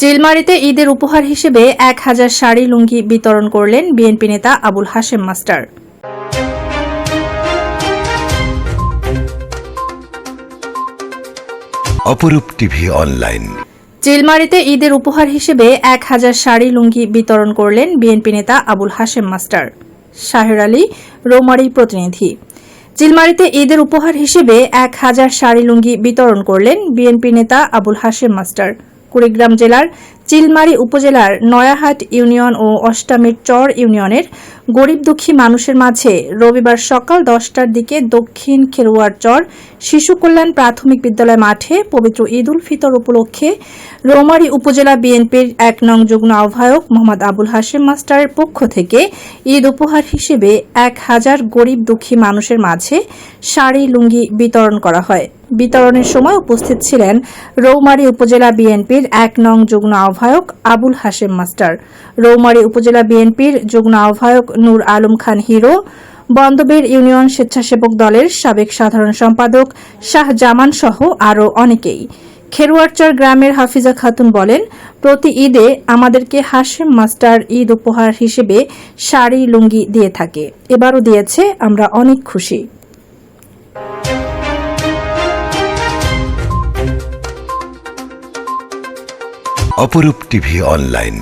চিলমারিতে ঈদের উপহার হিসেবে এক হাজার শাড়ি লুঙ্গি বিতরণ করলেন বিএনপি নেতা Abul Hashem master. Aparup TV online. চিলমারিতে ঈদের উপহার হিসেবে এক হাজার শাড়ি লুঙ্গি বিতরণ করলেন বিএনপি নেতা আবুল হাশেম মাস্টার। শাহের আলী রৌমারি প্রতিনিধি। চিলমারিতে ঈদের উপহার হিসেবে এক হাজার শাড়ি লুঙ্গি বিতরণ করলেন বিএনপি নেতা আবুল হাশেম মাস্টার। কুড়িগ্রাম জেলার চিলমারি উপজেলার নয়াহাট ইউনিয়ন ও অষ্টামীর চর ইউনিয়নের গরিব দুঃখী মানুষের মাঝে রবিবার সকাল দশটার দিকে দক্ষিণ খেরোয়ার চর শিশু কল্যাণ প্রাথমিক বিদ্যালয় মাঠে পবিত্র ঈদ উল ফিতর উপলক্ষে রৌমারী উপজেলা বিএনপির এক নং যুগ্ম আহ্বায়ক মোহাম্মদ আবুল হাশেম মাস্টারের পক্ষ থেকে ঈদ উপহার হিসেবে এক হাজার গরিব দুঃখী মানুষের মাঝে শাড়ি, লুঙ্গি বিতরণ করা হয়। বিতরণের সময় উপস্থিত ছিলেন রৌমারী উপজেলা বিএনপির এক নং যুগ্ম আহ্বায়ক আবুল হাশেম মাস্টার। রৌমারী উপজেলা বিএনপির যুগ্ম আহ্বায়ক নূর আলম খান হিরো। বন্দবের ইউনিয়ন স্বেচ্ছাসেবক দলের সাবেক সাধারণ সম্পাদক শাহ জামান সহ আরও অনেকেই। খেরুয়ারচর গ্রামের হাফিজা খাতুন বলেন, প্রতি ঈদে আমাদেরকে হাশেম মাস্টার ঈদ উপহার হিসেবে শাড়ি, লুঙ্গি দিয়ে থাকে। এবারও দিয়েছে, আমরা অনেক খুশি। অপরূপ টিভি অনলাইন।